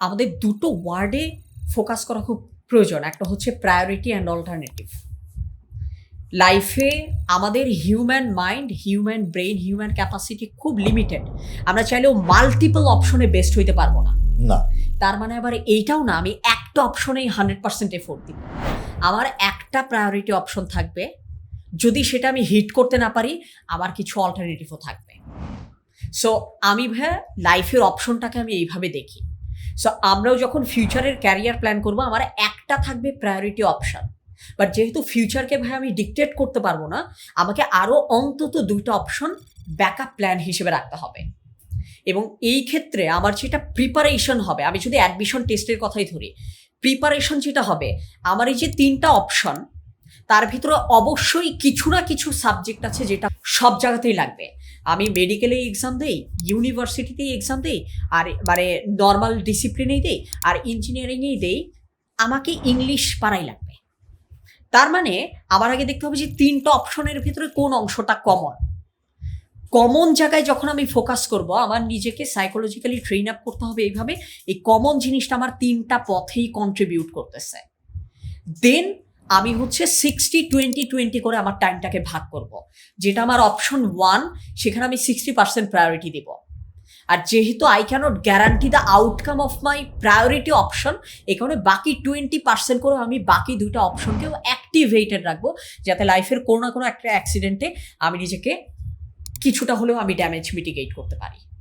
আমাদের দুটো ওয়ার্ডে ফোকাস করা খুব প্রয়োজন। একটা হচ্ছে প্রায়োরিটি অ্যান্ড অল্টারনেটিভ লাইফে আমাদের human mind human brain human capacity খুব লিমিটেড আমরা চাইলেও মাল্টিপল অপশনে বেস্ট হইতে পারব না। না। তার মানে আবার এইটাও না আমি একটা অপশনেই হান্ড্রেড পার্সেন্ট এফোর্ট দিব। আমার একটা প্রায়োরিটি অপশন থাকবে। যদি সেটা আমি হিট করতে না পারি আমার কিছু অল্টারনেটিভও থাকবে। সো আমি ভাইয়া লাইফের অপশনটাকে আমি এইভাবে দেখি। সো আমরাও যখন ফিউচারের ক্যারিয়ার প্ল্যান করব, আমার একটা থাকবে প্রায়োরিটি অপশান বাট যেহেতু ফিউচারকে ভাই আমি ডিকটেট করতে পারব না, আমাকে আরও অন্তত দুইটা অপশন ব্যাকআপ প্ল্যান হিসেবে রাখতে হবে। এবং এই ক্ষেত্রে আমার যেটা প্রিপারেশন হবে, আমি যদি অ্যাডমিশন টেস্টের কথাই ধরি প্রিপারেশন যেটা হবে, আমার এই যে তিনটা অপশন তার ভিতরে অবশ্যই কিছু না কিছু সাবজেক্ট আছে যেটা সব জায়গাতেই লাগবে। আমি মেডিকেলেই এক্সাম দেই ইউনিভার্সিটিতেই এক্সাম দেই, আর মানে নর্মাল ডিসিপ্লিনেই দেই, আর ইঞ্জিনিয়ারিংয়েই দেই, আমাকে ইংলিশ পারাই লাগবে। তার মানে আমার আগে দেখতে হবে যে তিনটা অপশনের ভিতরে কোন অংশটা কমন কমন জায়গায় যখন আমি ফোকাস করব, আমার নিজেকে সাইকোলজিক্যালি ট্রেন আপ করতে হবে এইভাবে, এই কমন জিনিসটা আমার তিনটা পথেই কন্ট্রিবিউট করতেছে। দেন আমি হচ্ছে সিক্সটি টোয়েন্টি টোয়েন্টি করে আমার টাইমটাকে ভাগ করব। যেটা আমার অপশন ওয়ান সেখানে আমি সিক্সটি পার্সেন্ট প্রায়োরিটি দেবো। আর যেহেতু I can't guarantee the outcome of my priority option কারণে বাকি টোয়েন্টি পার্সেন্ট করে আমি বাকি দুইটা অপশনকেও অ্যাক্টিভেটেড রাখব, যাতে লাইফের কোনো না কোনো একটা অ্যাক্সিডেন্টে আমি নিজেকে কিছুটা হলেও আমি ড্যামেজ মিটিগেট করতে পারি।